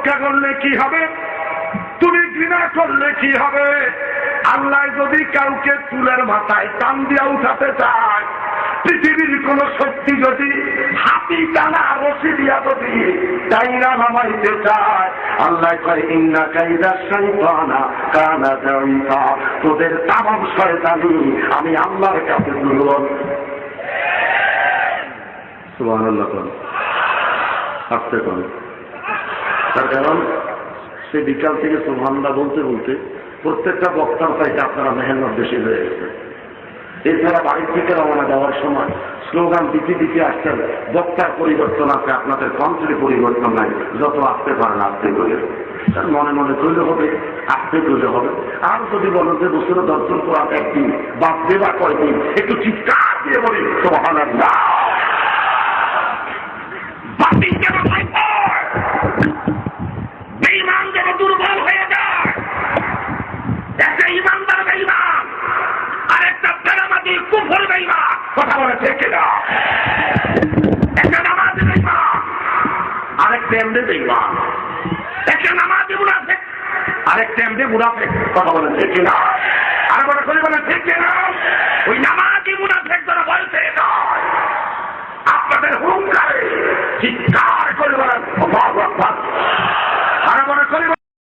উপেক্ষা করলে কি হবে? তুমি ঘৃণা করলে কি হবে? আল্লাহ যদি কাউকে চুলের মাথায় টান দিয়া উঠাতে চায়, পৃথিবীর কোন শক্তি যদি হাতি টানা রশি দিয়া যদি টাইনা নামাইতে চায়, আল্লাহ কয়, ইন্না কাইদা শৈতানা কানা দাইফা। তোদের তামাম শয়তানি আমি আল্লাহর কাছে দুর্বল। সুবহানাল্লাহ আসতে তার কারণ, সে বিকাল থেকে সুবহানাল্লাহ বলতে বলতে প্রত্যেকটা বক্তার চাইতে আপনারা মেহনত বেশি হয়ে গেছে। এছাড়া বাড়ির থেকে রওনা দেওয়ার সময় স্লোগান দিতে দিতে আসছেন, বক্তার পরিবর্তন আছে, আপনাদের কণ্ঠের পরিবর্তন নাই, যত আসতে পারেন, আসতে করে মনে মনে তৈরি হবে, আসতে তৈরি হবে। আর যদি বলেন যে বছরে দর্শন করা একদিন বা দেবা কয়দিন, একটু চিৎকার দিয়ে বলি সোহান যেন হয় বেইমান যেন দুর্বল হয়ে যায় একটা ইমানদার বেইমান আর একটা বেড়ামাদি কুফর বেইমান কথা বলে থেকে না একটা নামাজি বেইমান আরেকটা এমনি বেইমান একটা আরেক মুনাফেক আরেকটা এমনি মুনাফেক কথা বলে থেকে না আর বলে করে বলে থেকে না ওই নামাজি মুনাফেক যারা বলতে নয় আপনাদের হুঙ্কারে, চিৎকার